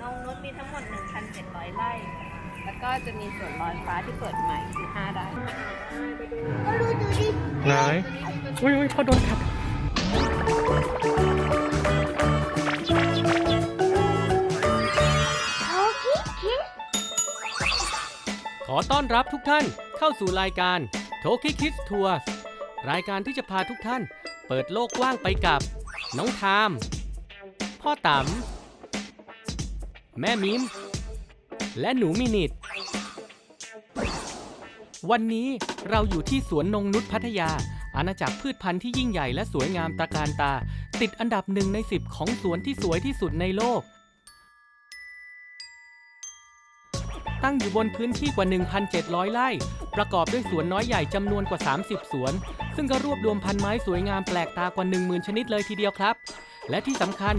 นงนุชมีทั้งหมด 1,700 ไร่ แล้วก็จะมีสวนลอยฟ้าที่เปิดใหม่คือ5ไร่ก็รู้ดูดิไหนอุ้ยอุ้ยพอโดนกัดเขาคิดคิดขอต้อนรับทุกท่านเข้าสู่รายการโทคิคิสทัวร์รายการที่จะพาทุกท่าน เปิดโลกกว้างไปกับ น้องทาม พ่อต๋ำ แม่มิม และหนูมินิดวันนี้เราอยู่ที่สวนนงนุชพัทยา อาณาจักรพืชพันธุ์ที่ยิ่งใหญ่และสวยงามตระการตา ติดอันดับหนึ่งในสิบของสวนที่สวยที่สุดในโลก ตั้งอยู่บนพื้นที่กว่า 1,700 ไร่ ประกอบด้วยสวนน้อยใหญ่จำนวนกว่า 30 สวน ซึ่งก็รวบรวมพันไม้สวยงามแปลกตากว่า 10,000 ชนิดเลยทีเดียวครับ และที่สำคัญ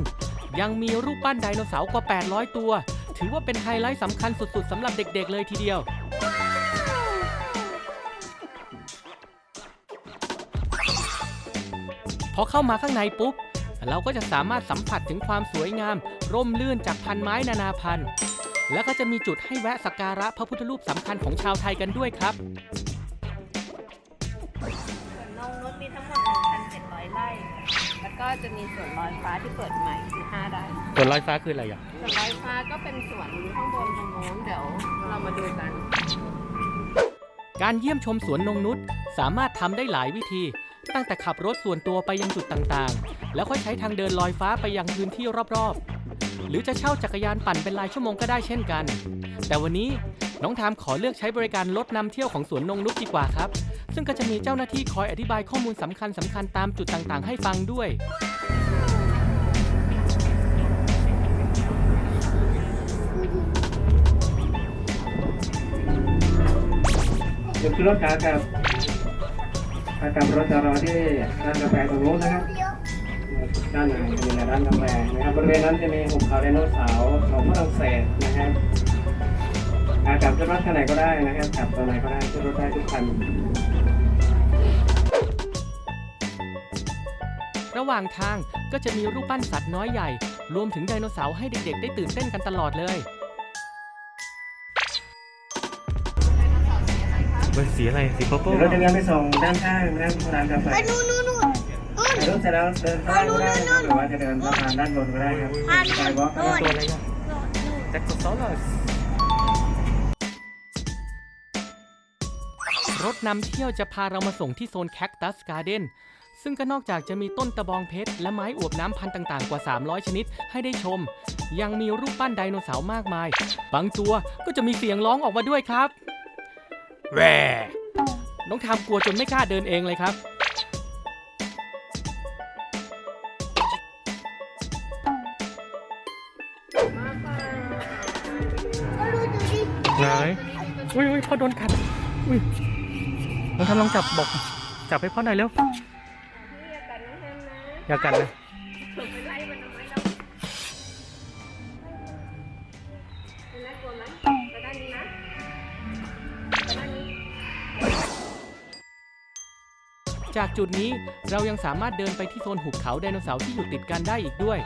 ยังมีรูปปั้นไดโนเสาร์กว่า 800 ตัว ถือว่าเป็นไฮไลท์สำคัญสุดๆสำหรับเด็กๆเลยทีเดียว พอเข้ามาข้างในปุ๊บ เราก็จะสามารถสัมผัสถึงความสวยงาม ร่มรื่นจากพันไม้นานาพันธุ์ แล้วก็จะมีจุดให้แวะสักการะพระพุทธรูปสำคัญของชาวไทยกันด้วยครับ จะมีสวนลอยฟ้าที่เปิดใหม่คือ5ไร่ส่วนลอยฟ้าคืออะไรอะสวนลอยฟ้าก็เป็นสวนข้างบนตรงโน้นเดี๋ยวเรามาดูกัน การเยี่ยมชมสวนนงนุษสามารถทำได้หลายวิธี ตั้งแต่ขับรถส่วนตัวไปยังจุดต่างๆ แล้วค่อยใช้ทางเดินลอยฟ้าไปยังพื้นที่รอบๆ หรือจะเช่าจักรยานปั่นเป็นรายชั่วโมงก็ได้เช่นกัน แต่วันนี้น้องทามขอเลือกใช้บริการรถนำเที่ยวของสวนนงนุษดีกว่าครับ ซึ่งก็จะมีเจ้าหน้าที่คอยอธิบายข้อมูลสำคัญสำคัญตามจุดต่างๆ ให้ฟังด้วยหยุดขึ้นรถขากลับขากลับรถจะรอที่ร้านกาแฟตรงนู้นนะครับ ด้านในจะมีร้านกาแฟนะครับบริเวณนั้นจะมีหุบเขาไดโนเสาร์ของฝรั่งเศสนะครับขากลับขึ้นรถคันไหนก็ได้นะครับกลับตัวไหนก็ได้ขึ้นรถได้ทุกคัน ระหว่างทางก็จะมีรูปปั้นสัตว์น้อยใหญ่ รวมถึงไดโนเสาร์ให้เด็กๆ ได้ตื่นเต้นกันตลอดเลยเป็นสีอะไรสีโปโป้เดี๋ยวเราจะเดินไปส่งด้านข้างนะครับร้านกาแฟไปนู่นนู่นนู่นนู่นถ่ายรูปเสร็จแล้วเดินเข้าก็ได้นะครับหรือว่าจะเดินสะพานด้านบนก็ได้ครับผ่านสายวอล์กก็นู่ได้นตัวอะไรอะแจ็คโซลสรถนำเที่ยวจะพาเรามาส่งที่โซนแคคตัสการ์เด้น ซึ่งก็นอกจากจะมีต้นตะบองเพชร และไม้อวบน้ำพันธุ์ต่างๆ กว่า 300 ชนิดให้ได้ชม ยังมีรูปปั้นไดโนเสาร์มากมาย บางตัวก็จะมีเสียงร้องออกมาด้วยครับแหวน้องทามกลัวจนไม่กล้าเดินเองเลยครับก็รู้ดูดิไหนอุ้ยอุ้ยพ่อโดนกัด อุ้ยลองทำลองจับบอก จับให้พ่อหน่อยเร็ว อย่ากันนะจากจุดนี้เรายังสามารถเดินไปที่โซนหุบเขาไดโนเสาร์ที่อยู่ติดกันได้อีกด้วย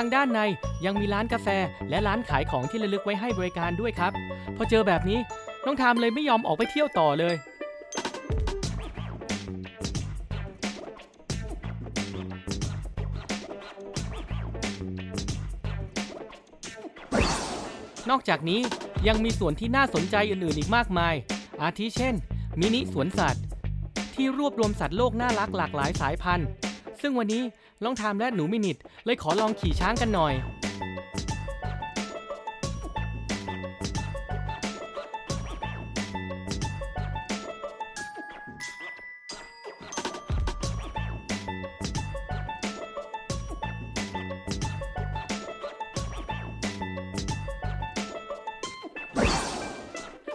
างด้านในยังมีร้านกาแฟ และร้านขายของที่ระลึกไว้ให้บริการด้วยครับ พอเจอแบบนี้น้องทามเลยไม่ยอมออกไปเที่ยวต่อเลย นอกจากนี้ยังมีสวนที่น่าสนใจอื่นๆอีกมากมาย อาทิเช่น มินิสวนสัตว์ ที่รวบรวมสัตว์โลกน่ารักหลากหลายสายพันธุ์ ซึ่งวันนี้ ลองทามและหนูมินิดเลยขอลองขี่ช้างกันหน่อย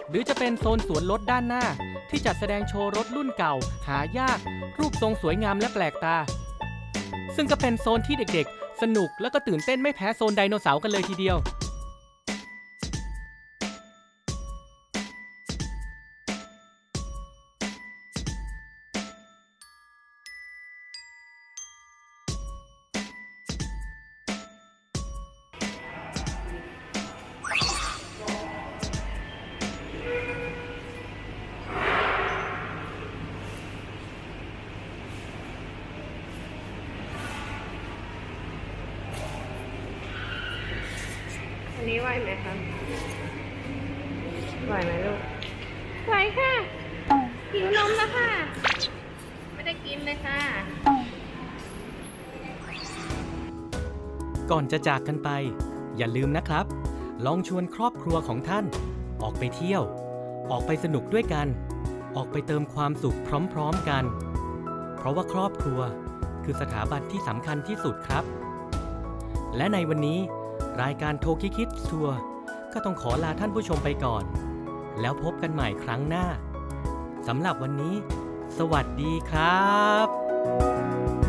หรือจะเป็นโซนสวนรถด้านหน้า ที่จัดแสดงโชว์รถรุ่นเก่า หายาก รูปทรงสวยงามและแปลกตา ซึ่งก็เป็นโซนที่เด็กๆ สนุกและก็ตื่นเต้นไม่แพ้โซนไดโนเสาร์กันเลยทีเดียว นี้ไหวไหมคะไหวไหมลูกไหวค่ะหิวนมแล้วค่ะ ไม่ได้กินเลยค่ะ ก่อนจะจากกันไป อย่าลืมนะครับ ลองชวนครอบครัวของท่าน ออกไปเที่ยว ออกไปสนุกด้วยกัน ออกไปเติมความสุขพร้อมๆกัน เพราะว่าครอบครัวคือสถาบันที่สำคัญที่สุดครับ และในวันนี้ รายการโทคิคิดทัวร์ก็ต้องขอลาท่านผู้ชมไปก่อน แล้วพบกันใหม่ครั้งหน้าสำหรับวันนี้ สวัสดีครับ